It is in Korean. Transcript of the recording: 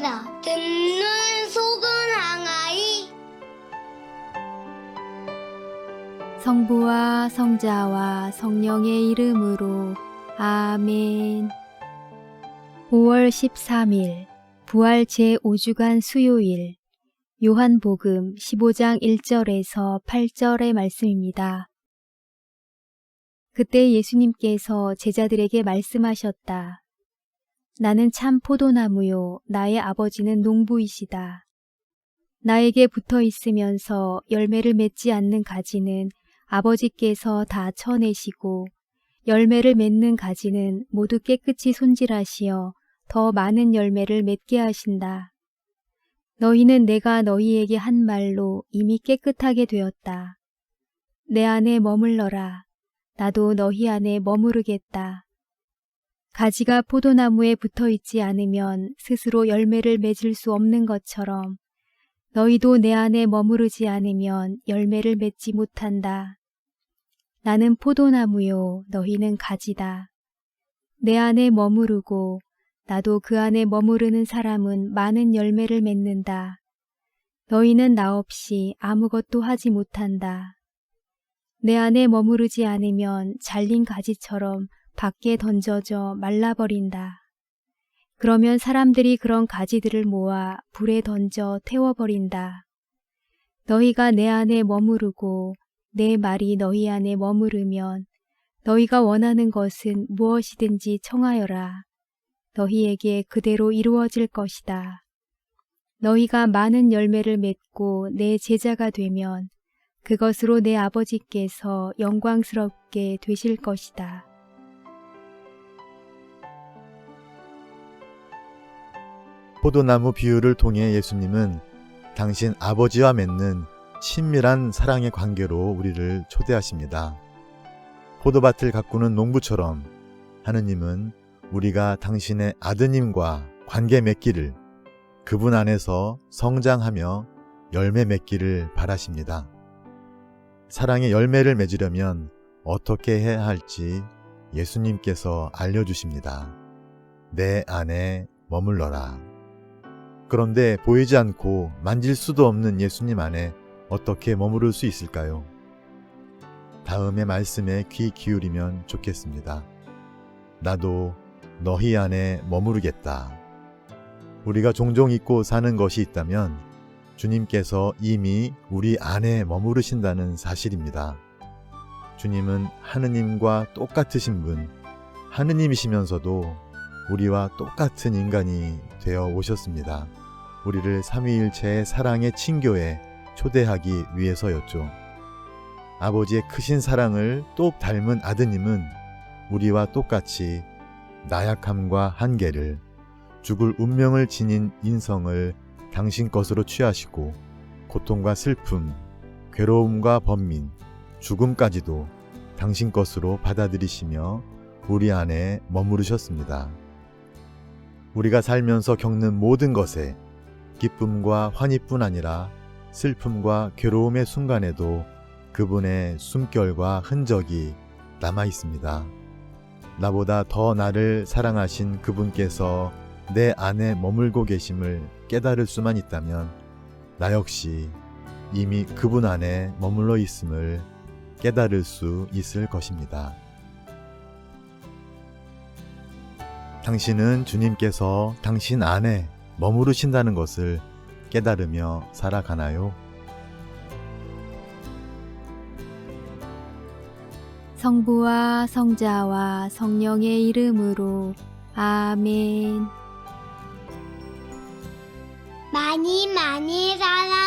아니라 듣는 속은 항아이 성부와 성자와 성령의 이름으로 아멘. 5월 13일 부활 제5주간 수요일 요한복음 15장 1절에서 8절의 말씀입니다. 그때 예수님께서 제자들에게 말씀하셨다. 나는 참 포도나무요 나의 아버지는 농부이시다. 나에게 붙어 있으면서 열매를 맺지 않는 가지는 아버지께서 다 쳐내시고 열매를 맺는 가지는 모두 깨끗이 손질하시어 더 많은 열매를 맺게 하신다. 너희는 내가 너희에게 한 말로 이미 깨끗하게 되었다. 내 안에 머물러라. 나도 너희 안에 머무르겠다. 가지가 포도나무에 붙어 있지 않으면 스스로 열매를 맺을 수 없는 것처럼 너희도 내 안에 머무르지 않으면 열매를 맺지 못한다. 나는 포도나무요, 너희는 가지다. 내 안에 머무르고 나도 그 안에 머무르는 사람은 많은 열매를 맺는다. 너희는 나 없이 아무것도 하지 못한다. 내 안에 머무르지 않으면 잘린 가지처럼 밖에 던져져 말라버린다. 그러면 사람들이 그런 가지들을 모아 불에 던져 태워버린다. 너희가 내 안에 머무르고 내 말이 너희 안에 머무르면 너희가 원하는 것은 무엇이든지 청하여라. 너희에게 그대로 이루어질 것이다. 너희가 많은 열매를 맺고 내 제자가 되면 그것으로 내 아버지께서 영광스럽게 되실 것이다. 포도나무 비유를 통해 예수님은 당신 아버지와 맺는 친밀한 사랑의 관계로 우리를 초대하십니다. 포도밭을 가꾸는 농부처럼 하느님은 우리가 당신의 아드님과 관계 맺기를 그분 안에서 성장하며 열매 맺기를 바라십니다. 사랑의 열매를 맺으려면 어떻게 해야 할지 예수님께서 알려주십니다. 내 안에 머물러라. 그런데 보이지 않고 만질 수도 없는 예수님 안에 어떻게 머무를 수 있을까요? 다음의 말씀에 귀 기울이면 좋겠습니다. 나도 너희 안에 머무르겠다. 우리가 종종 잊고 사는 것이 있다면 주님께서 이미 우리 안에 머무르신다는 사실입니다. 주님은 하느님과 똑같으신 분, 하느님이시면서도 우리와 똑같은 인간이 되어 오셨습니다. 우리를 삼위일체의 사랑의 친교에 초대하기 위해서였죠. 아버지의 크신 사랑을 똑 닮은 아드님은 우리와 똑같이 나약함과 한계를 죽을 운명을 지닌 인성을 당신 것으로 취하시고 고통과 슬픔, 괴로움과 번민, 죽음까지도 당신 것으로 받아들이시며 우리 안에 머무르셨습니다. 우리가 살면서 겪는 모든 것에 기쁨과 환희뿐 아니라 슬픔과 괴로움의 순간에도 그분의 숨결과 흔적이 남아 있습니다. 나보다 더 나를 사랑하신 그분께서 내 안에 머물고 계심을 깨달을 수만 있다면 나 역시 이미 그분 안에 머물러 있음을 깨달을 수 있을 것입니다. 당신은 주님께서 당신 안에 머무르신다는 것을 깨달으며 살아가나요? 성부와 성자와 성령의 이름으로 아멘. 많이 많이 사랑